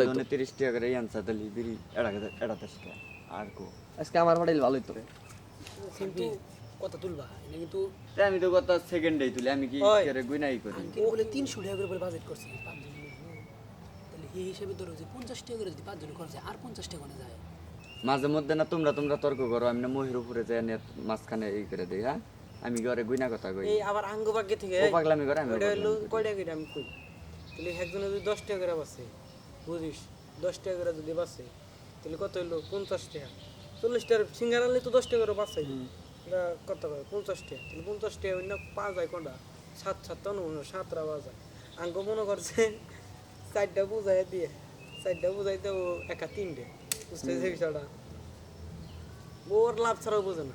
জনে তিরিশ টাকা করে আনসা তাহলে বিড়ি এড়া এড়া দশ আর কো আজকে আমার ভালোই তো কিন্তু কত তুলবা কিন্তু আমি তো সেকেন্ডেই তুলি আমি কি করে গুনাই করি আঙ্কেল বলে তিনশো টাকা করে বাজেট করছি তাহলে এই হিসেবে ধরো যে পঞ্চাশ টাকা করে যদি পাঁচজন খরচ হয় আর পঞ্চাশ টাকা করে যায় মাঝে মধ্যে না তোমরা তোমরা তর্ক করো আমি না মহির উপরে যাই নিয়ে মাঝখানে এই করে দিই হ্যাঁ আমি ঘরে গুইনা কথা কই এই আবার আঙ্গভাগ্যে থেকে ও পাগলামি করে আমি হলো করে আমি কই তাহলে একজনে যদি দশ টাকা করে বাঁচে বুঝিস দশ টাকা করে যদি বাঁচে তাহলে কত হইল? পঞ্চাশ টাকা চল্লিশ টাকার সিঙ্গার আনলে তো দশ টাকা করে বাঁচাই এটা কত করে? পঞ্চাশ টাকা তাহলে পঞ্চাশ টাকা অন্য পাওয়া যায় কোনটা? সাত সাত তো মনে সাতটা পাওয়া যায়। আঙ্গ মনে করছে চারটা বুঝাই দিয়ে চারটা বুঝাইতে ও একা তিনটে। বুঝতে পারছি বিষয়টা? ওর লাভ ছাড়াও বোঝে না।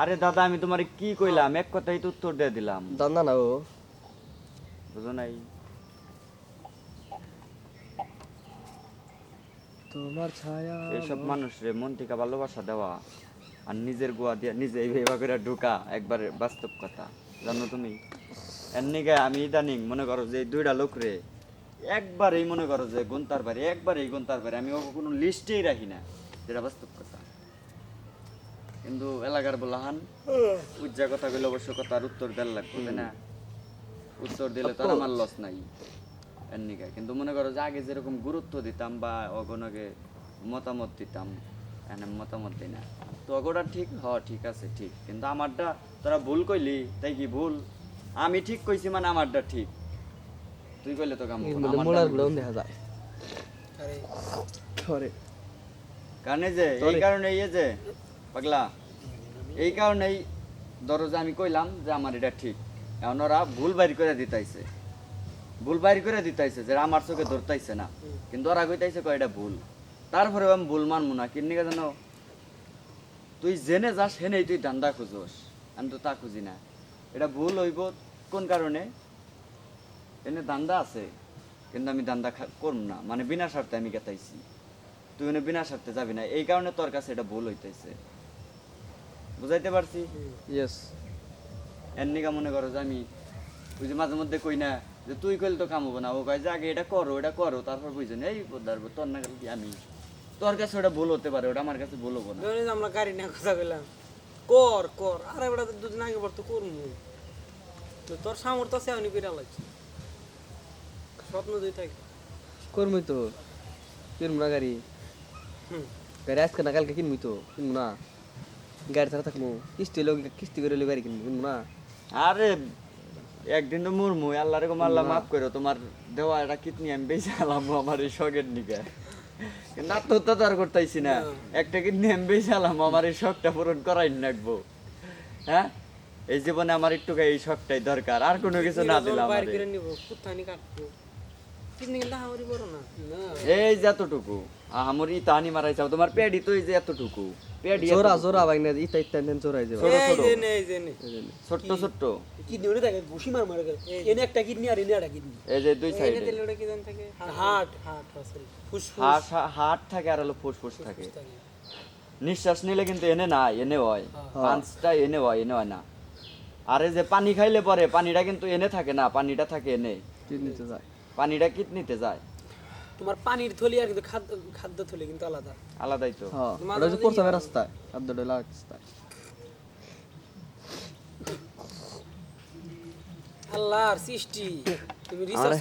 আরে দাদা আমি তোমার কি কইলাম? এক কথাই তো উত্তর দিয়ে দিলাম। দান্দা না ও। বুঝো নাই। তোমার ছায়া এইসব মানুষরে মন থেকে ভালোবাসা দেওয়া আর নিজের গোয়া দিয়া নিজে এইভাবে করে ঢুকা একবারে বাস্তব কথা। জানো তুমি? এর নিগে আমি ইদানিং মনে করো যে দুইটা লোক রে একবারেই মনে করো যে গুনতার পারি একবারেই গুনতার পারি আমি ওকে কোনো লিস্টেই রাখি না যেটা বাস্তব কথা। কিন্তু এলাকার বলাহান উজ্জা কথা কইলে অবশ্য কথার উত্তর দেওয়ার লাগবে না? উত্তর দিলে তো আর আমার লস নাই। এর কিন্তু মনে করো যে আগে যেরকম গুরুত্ব দিতাম বা অগণকে মতামত দিতাম এনে মতামত দিই না। তো অগোটা ঠিক হ ঠিক আছে ঠিক। কিন্তু আমারটা তোরা ভুল কইলি তাই কি ভুল? আমি ঠিক কইছি মানে আমারটা ঠিক। তুই কইলে তো কাম হব না, আমারটা মোলার আমি দেখা যায়। আরে। করে কারণ এই যে এই কারণে এই যে পাগলা। এই কারণেই ধরো যে আমি কইলাম যে আমার এটা ঠিক। এখন ওরা ভুল বাইর করে দিতাইছে। ভুল বাইর করে দিতাইছে যে আমার চোখে ধরতাইছে না। কিন্তু ওরা কইতাইছে কয় এটা ভুল। তারপরে আমি ভুল মানবো না কিনে জানো? তুই জেনে যাস হেনেই তুই ধান্দা খুঁজোস। আমি তো তা খুঁজি না। এটা ভুল হইব কোন কারণে? এনে দান্দা আছে কিন্তু আমি দান্দা করব না। মানে বিনা স্বার্থে আমি গেতাইছি। তুই এনে বিনা স্বার্থে যাবি না। এই কারণে তোর কাছে এটা ভুল হইতেছে বুঝাইতে পারছি? ইয়েস এর নিকা মনে করো যে আমি ওই যে মাঝে মধ্যে কই না যে তুই কইলে তো কাম হব না। ও কয় যে আগে এটা করো এটা করো তারপর বুঝছেন এই পোদার তোর না গেলে কি আমি? তোর কাছে ওটা ভুল হতে পারে ওটা আমার কাছে ভুল হব না। আমরা গাড়ি নিয়ে কথা বললাম কর কর আরে বেটা তো দুদিন আগে পর তো করব তো তোর সামর্থ্য আছে আমি বেড়া লাগছে। স্বপ্ন দুই থাকে। করবি তো কিনবো না গাড়ি। হুম। গাড়ি আজকে না কালকে কিনবি তো কিনবো না। গাড়ি ছাড়া থাকব কিস্তি লোক কিস্তি করে হলেও গাড়ি কিনবো কিনবো না। আরে একদিন তো মুরমু আল্লাহ রকম আল্লাহ মাফ করো তোমার দেওয়া এটা কিতনি আমি বেশি আলাম আমার এই শখের নিকে কিন্তু আত্মহত্যা তো আর করতেছি না। একটা কিডনি আমি বেশি আলাম আমার এই শখটা পূরণ করাই রাখব হ্যাঁ? এই জীবনে আমার একটু এই শখটাই দরকার আর কোনো কিছু না দিলাম এই যে এতটুকু আমার ই তাহানি মারাইছাও তোমার পেডি তো এই যে এতটুকু। পেডি জোরা জোরা ভাই না ইতা ইতা দেন জোরাই যাবে এই যে নে এই যে নে। ছোট্ট ছোট্ট। কিডনি ওটা থাকে ঘুষি মার মারে গেল এনে একটা কিডনি আর এনে একটা কিডনি। এই যে দুই এনে সাইডে ওটা কি জান থাকে? হার্ট হাট আসলে ফুসফুস হাট হাট থাকে আর হলো ফুসফুস থাকে। নিঃশ্বাস নিলে কিন্তু এনে না এনে হয়। পাঁচটা এনে হয় এনে হয় না। আরে যে পানি খাইলে পরে পানিটা কিন্তু এনে থাকে না পানিটা থাকে এনে। কিডনিতে যায়। পানিটা কিডনিতে যায়। তোমার পানির থলি আর কিন্তু খাদ্য খাদ্য থলি কিন্তু আলাদা। আলাদাই তো। হ্যাঁ ওটা হচ্ছে রাস্তা রাস্তায় আব্দুল রাস্তা। আল্লাহর সৃষ্টি। তুমি রিসার্চ